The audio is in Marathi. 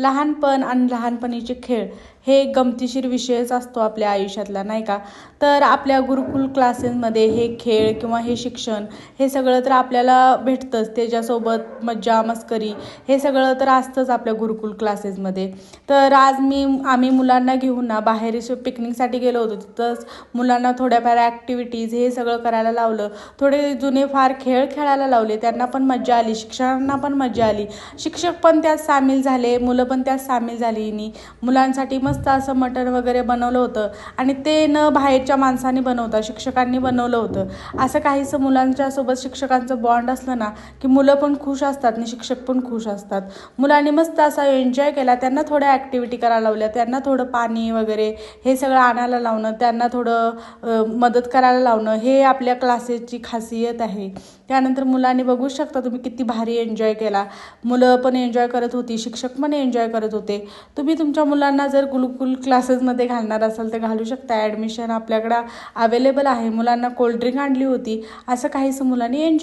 लहानपण आणि लहानपणीचे खेळ हे गमतीशीर विषयच असतो आपल्या आयुष्यातला नाही का? तर आपल्या गुरुकुल क्लासेसमध्ये हे खेळ किंवा हे शिक्षण हे सगळं तर आपल्याला भेटतंच. त्याच्यासोबत मज्जा मस्करी हे सगळं तर असतंच आपल्या गुरुकुल क्लासेसमध्ये. तर आज मी आम्ही मुलांना घेऊन ना बाहेर पिकनिकसाठी गेलो होतो. तिथंच मुलांना थोड्याफार ॲक्टिव्हिटीज हे सगळं करायला लावलं. थोडे जुने फार खेळ खेळायला लावले. त्यांना पण मज्जा आली शिक्षकांना पण मज्जा आली. शिक्षक पण त्यात सामील झाले मुलं पण त्यात सामील झाली नी मुलांसाठी मस्त असं मटण वगैरे बनवलं होतं. आणि ते न बाहेरच्या माणसाने बनवता शिक्षकांनी बनवलं होतं. असं काहीसं मुलांच्यासोबत शिक्षकांचं बॉन्ड असलं ना की मुलं पण खुश असतात आणि शिक्षक पण खुश असतात. मुलांनी मस्त असा एन्जॉय केला. त्यांना थोड्या ॲक्टिव्हिटी करायला लावल्या. त्यांना थोडं पाणी वगैरे हे सगळं आणायला लावणं. त्यांना थोडं मदत करायला लावणं. हे आपल्या क्लासेसची खासियत आहे. त्यानंतर मुलांनी बघू शकता तुम्ही किती भारी एन्जॉय केला. मुलं पण एन्जॉय करत होती शिक्षक पण एन्जॉय करत होते. तुम्ही तुमच्या मुलांना जर गुरुकुल क्लासेसमध्ये घालणार असाल तर घालू शकता. ॲडमिशन आपल्याकडं अवेलेबल आहे. मुलांना कोल्ड्रिंक आणली होती. असं काहीसं मुलांनी एन्जॉय